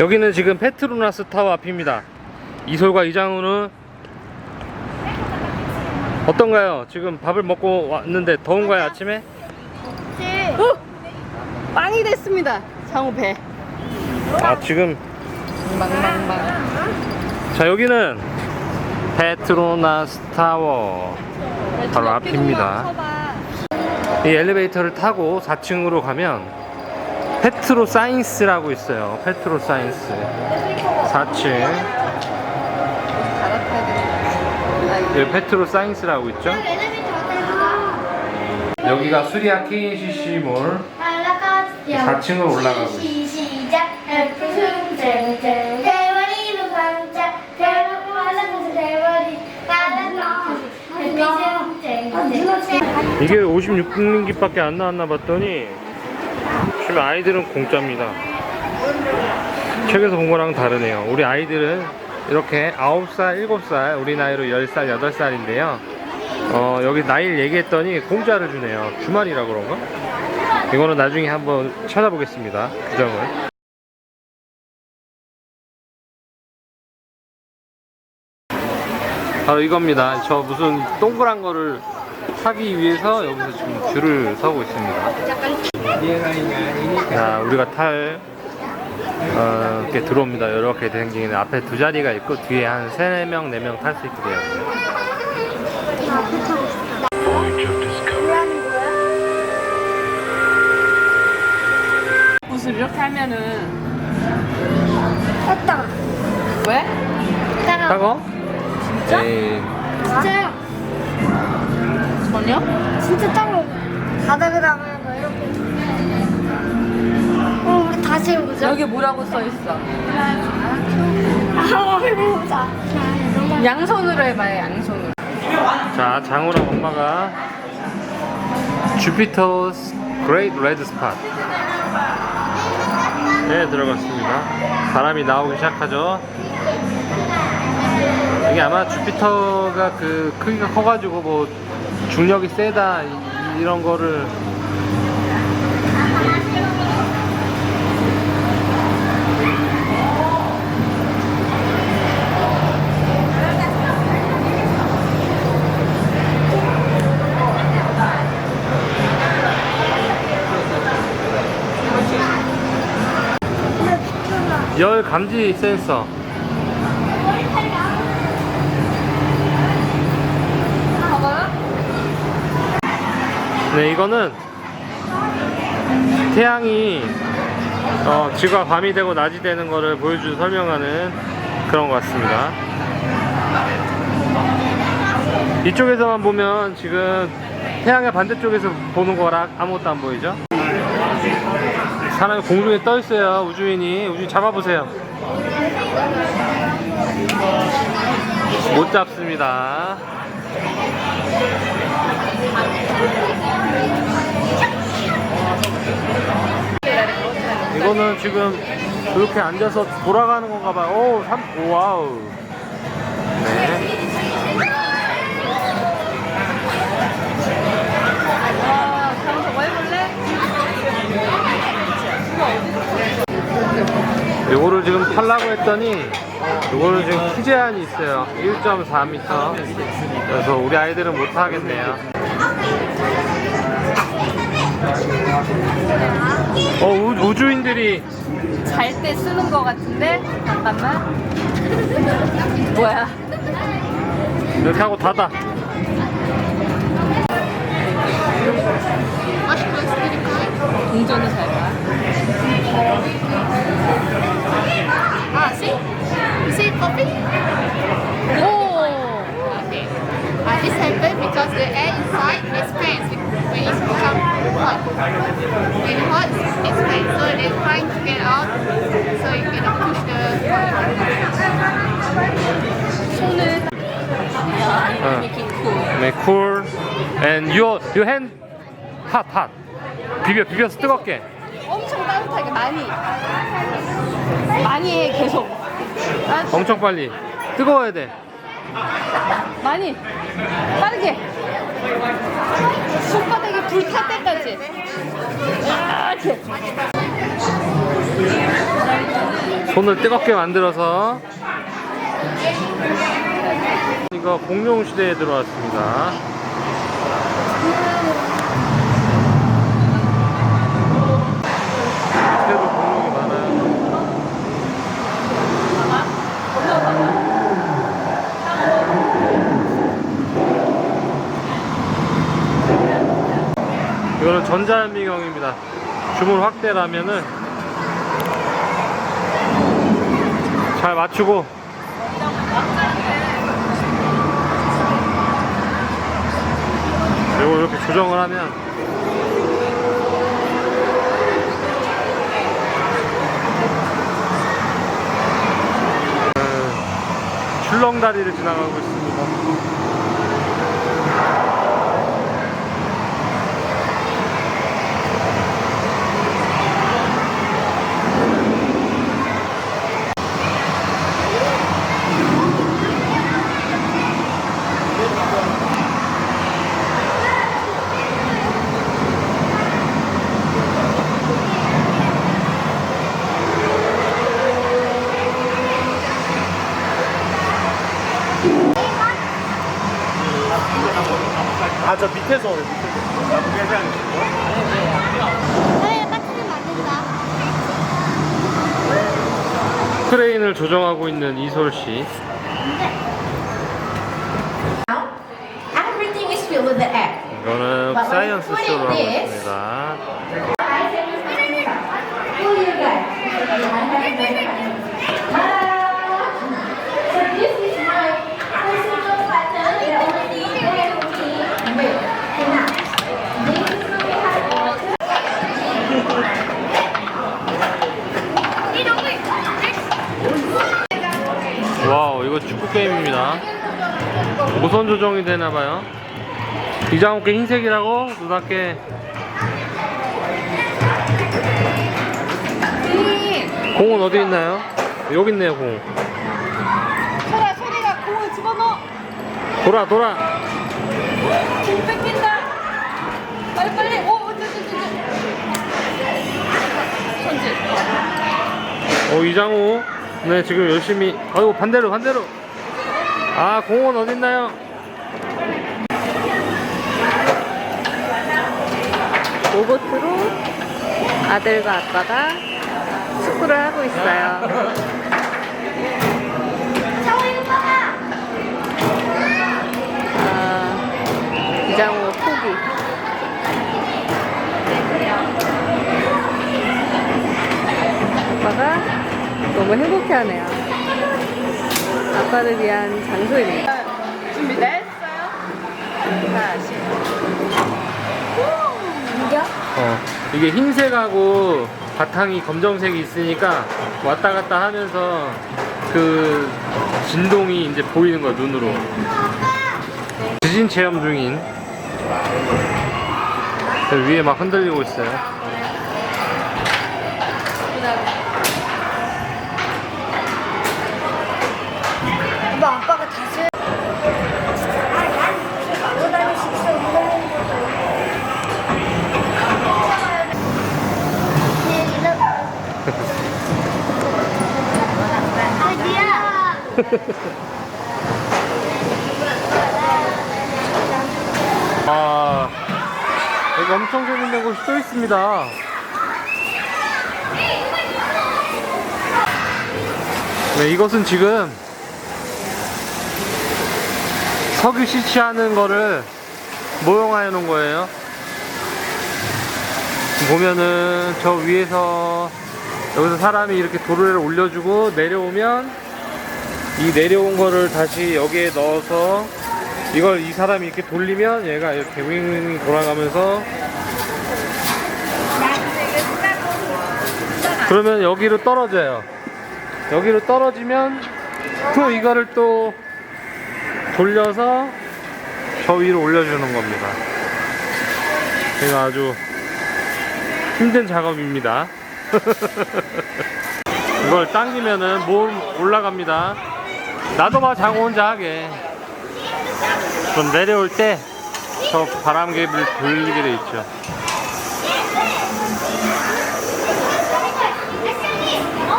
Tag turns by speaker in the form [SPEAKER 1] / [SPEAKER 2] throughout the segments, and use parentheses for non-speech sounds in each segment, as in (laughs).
[SPEAKER 1] 여기는 지금 페트로나스 타워 앞입니다. 이솔과 이장우는 어떤가요? 지금 밥을 먹고 왔는데 더운가요 아침에?
[SPEAKER 2] 어? 빵이 됐습니다. 장우 배.
[SPEAKER 1] 아 지금
[SPEAKER 2] 망망망.
[SPEAKER 1] 자 여기는 페트로나스 타워 바로 앞입니다. 이 엘리베이터를 타고 4층으로 가면 페트로 사인스라고 있어요. 페트로 사인스 4층 여기 페트로 사인스라고 있죠. 여기가 수리아 KCC 몰 4층으로 올라가고 있어요. 이게 56분기밖에 안 나왔나 봤더니 지금 아이들은 공짜입니다. 책에서 본 거랑 다르네요. 우리 아이들은 이렇게 9살, 7살, 우리 나이로 10살, 8살인데요. 어, 여기 나이를 얘기했더니 공짜를 주네요. 주말이라 그런가? 이거는 나중에 한번 찾아보겠습니다. 규정을. 바로 이겁니다. 저 무슨 동그란 거를 사기 위해서 여기서 지금 줄을 서고 있습니다. 자, 우리가 탈 어, 이렇게 들어옵니다. 이렇게 생기는 앞에 두 자리가 있고 뒤에 한세 명, 네명탈 수 있게.
[SPEAKER 2] 옷을 이렇게 하면은
[SPEAKER 3] 왔다
[SPEAKER 2] 왜?
[SPEAKER 3] 따가
[SPEAKER 1] 따거? 에이,
[SPEAKER 3] 진짜요
[SPEAKER 2] 전혀?
[SPEAKER 3] 진짜 따가 바닥에 나가면 뭐 이렇게 어 우리 다시 해보자
[SPEAKER 2] 여기 뭐라고 써 있어?
[SPEAKER 3] 아 해보자
[SPEAKER 2] 양손으로 해봐요. 양손으로.
[SPEAKER 1] 자, 장우랑 엄마가 주피터스 그레이트 레드 스팟 네, 들어갔습니다. 바람이 나오기 시작하죠. 이게 아마 주피터가 그 크기가 커가지고 뭐 중력이 세다 이- 이런 거를. 열 감지 센서 네 이거는 태양이 어, 지구가 밤이 되고 낮이 되는 거를 보여주 설명하는 그런 것 같습니다. 이쪽에서만 보면 지금 태양의 반대쪽에서 보는 거랑 아무것도 안 보이죠? 사람이 공중에 떠 있어요 우주인이. 우주인 잡아보세요. 못 잡습니다 지금 이렇게 앉아서 돌아가는 건가 봐요. 오, 삼, 오, 와우. 네. 요거를 지금 타려고 했더니 요거는 지금 키 제한이 있어요. 1.4m 그래서 우리 아이들은 못 타겠네요 어 우, 우주인들이
[SPEAKER 2] 잘 때 쓰는 거 같은데? 잠깐만. 뭐야?
[SPEAKER 1] 이렇게 하고 닫아
[SPEAKER 2] 동전이 잘 봐.
[SPEAKER 3] 아 see you see coffee
[SPEAKER 2] 오!
[SPEAKER 3] Okay. Uh, this happens because the air it hot, it expands. So they're trying to get out. So you cannot push the.
[SPEAKER 2] 손을
[SPEAKER 1] 어.
[SPEAKER 2] 고
[SPEAKER 1] 네, cool and your your hand hot hot 비벼 비벼서 뜨겁게
[SPEAKER 2] 엄청 따뜻하게 많이 많이 해 계속 아,
[SPEAKER 1] 엄청 빨리 뜨거워야 돼
[SPEAKER 2] 많이. 빠르게. 손바닥에 불탈 때까지. 이렇게.
[SPEAKER 1] 손을 뜨겁게 만들어서 이거 공룡 시대에 들어왔습니다. 밑에도 공룡이 많아요. 이거는 전자현미경입니다. 주문 확대라면은 잘 맞추고 그리고 이렇게 조정을 하면 그 출렁다리를 지나가고 있습니다. 아 저 밑에서 밑에서
[SPEAKER 3] 빠트리 만든다.
[SPEAKER 1] 크레인을 조정하고 있는 이솔 씨.
[SPEAKER 4] Everything is filled with the egg.
[SPEAKER 1] 이거는 사이언스 쇼로 하고 있습니다.
[SPEAKER 4] So this is my personal pattern. The only thing that will be milk. Enough. This is what we have.
[SPEAKER 1] 와우, 이거 축구 게임입니다. 무선 조정이 되나봐요. 이장욱께 흰색이라고? 누나께 공은 어디 있나요? 여기 있네요, 공.
[SPEAKER 2] 소라 소리가 공을 집어넣어.
[SPEAKER 1] 돌아, 돌아.
[SPEAKER 2] 공 뺏긴다. 빨리 빨리. 오, 오, 저, 저, 저, 저. 손질.
[SPEAKER 1] 어, 이장우. 네, 지금 열심히. 아이고, 반대로, 반대로. 아, 공은 어디 있나요?
[SPEAKER 2] 로봇으로 아들과 아빠가 축구를 하고 있어요. 아, 이장우 포기. 아빠가 너무 행복해하네요. 아빠를 위한 장소입니다. 준비됐어요? 다시.
[SPEAKER 1] 어, 이게 흰색하고 바탕이 검정색이 있으니까 왔다 갔다 하면서 그 진동이 이제 보이는 거야, 눈으로. 지진 체험 중인. 그 위에 막 흔들리고 있어요.
[SPEAKER 3] 뭐 아빠가 다시. 어디야? (laughs)
[SPEAKER 1] 아, 여기 엄청 재밌는 곳이 또 있습니다. 네, 이것은 지금 석유 시치하는 거를 모형하여 놓은 거예요. 보면은 저 위에서 여기서 사람이 이렇게 도로를 올려주고 내려오면 이 내려온 거를 다시 여기에 넣어서 이걸 이 사람이 이렇게 돌리면 얘가 이렇게 윙윙 돌아가면서 그러면 여기로 떨어져요. 여기로 떨어지면 또 이거를 또 돌려서 저 위로 올려주는 겁니다. 제가 아주 힘든 작업입니다. (laughs) 이걸 당기면은 몸 올라갑니다. 나도 막 자고 혼자 하게. 좀 내려올 때 저 바람개비를 돌리게 돼 있죠.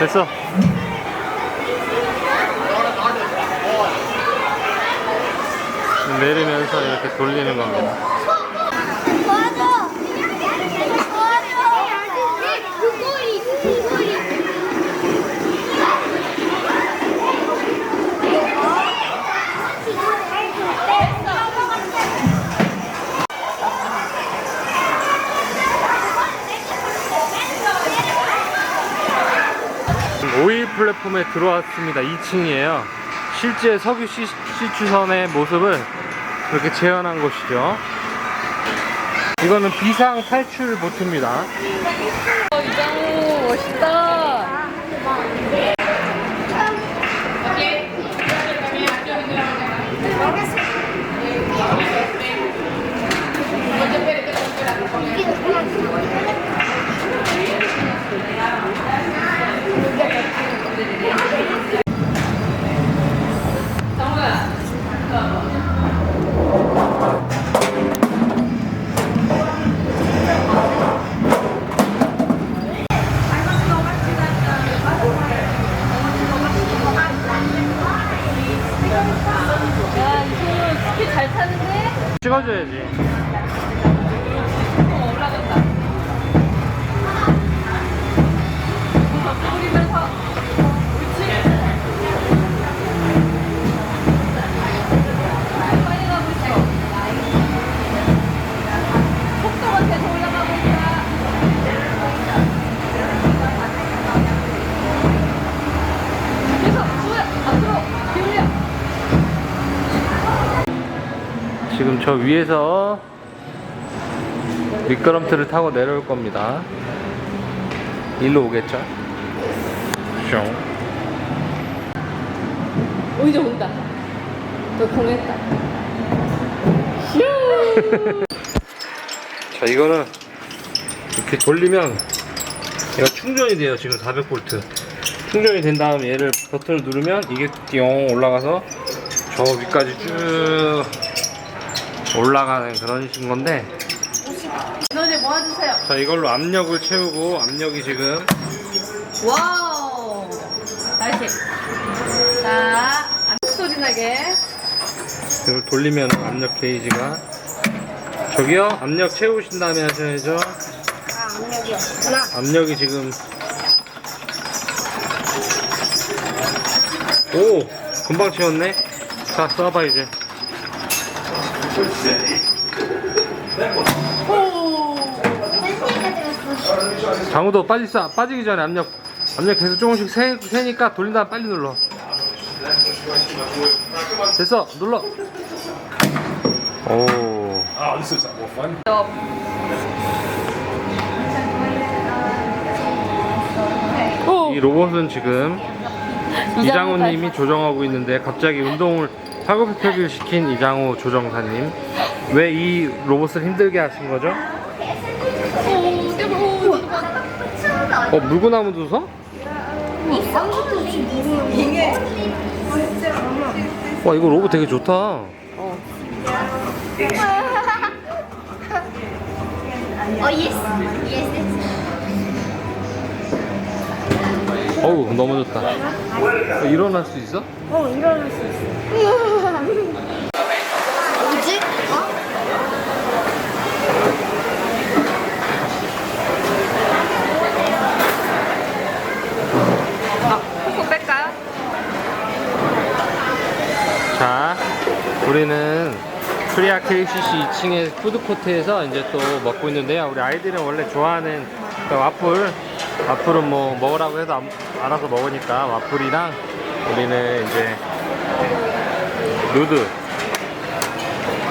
[SPEAKER 1] 됐어. 내리면서 이렇게 돌리는 겁니다. 플랫폼에 들어왔습니다. 2층이에요. 실제 석유 시, 시추선의 모습을 이렇게 재현한 곳이죠. 이거는 비상 탈출 보트입니다.
[SPEAKER 2] 어, 이장우 멋있다.
[SPEAKER 1] 찍어줘야지. 지금 저 위에서 미끄럼틀을 타고 내려올 겁니다. 일로 오겠죠? 슝.
[SPEAKER 2] 오 이제 온다. 너 공했다. 슈. (laughs)
[SPEAKER 1] 자, 이거는 이렇게 돌리면 얘가 충전이 돼요. 지금 400V. 충전이 된 다음에 얘를 버튼을 누르면 이게 띠용 올라가서 저 위까지 쭉 올라가는 그런 건데
[SPEAKER 2] 너네 모아주세요.
[SPEAKER 1] 자 이걸로 압력을 채우고 압력이 지금
[SPEAKER 2] 와우. 다시. 자, 안 소리 나게.
[SPEAKER 1] 이걸 돌리면 압력 게이지가 저기요 압력 채우신 다음에 하셔야죠
[SPEAKER 4] 아, 압력이 없구나.
[SPEAKER 1] 압력이 지금 오 금방 채웠네 자 쏴봐 이제. 장우도 빨리 쏴 빠지기 전에 압력 압력 계속 조금씩 세, 세니까 돌린 다음 빨리 눌러 됐어 눌러 오
[SPEAKER 2] 오.
[SPEAKER 1] 이 로봇은 지금 이장호님이 조정하고 있는데 갑자기 운동을 팔굽혀펴기를 시킨 이장호 조정사님 왜 이 로봇을 힘들게 하신 거죠? 어 물구나무도 서?
[SPEAKER 4] 이상도 이게
[SPEAKER 1] 와 이거 로봇 되게 좋다
[SPEAKER 4] 어 예스 예스
[SPEAKER 1] 어우 넘어졌다 어, 일어날 수 있어?
[SPEAKER 4] 어 일어날 수 있어 뭐지? 어?
[SPEAKER 2] 뺄까요?
[SPEAKER 1] 자 우리는 프리아 KCC 2층의 푸드코트에서 이제 또 먹고 있는데요 우리 아이들은 원래 좋아하는 그 와플 와플은 뭐 먹으라고 안- 알아서 먹으니까 와플이랑 우리는 이제 누들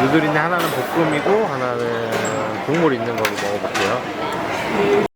[SPEAKER 1] 누들 있는 하나는 볶음이고 하나는 국물 있는 걸로 먹어볼게요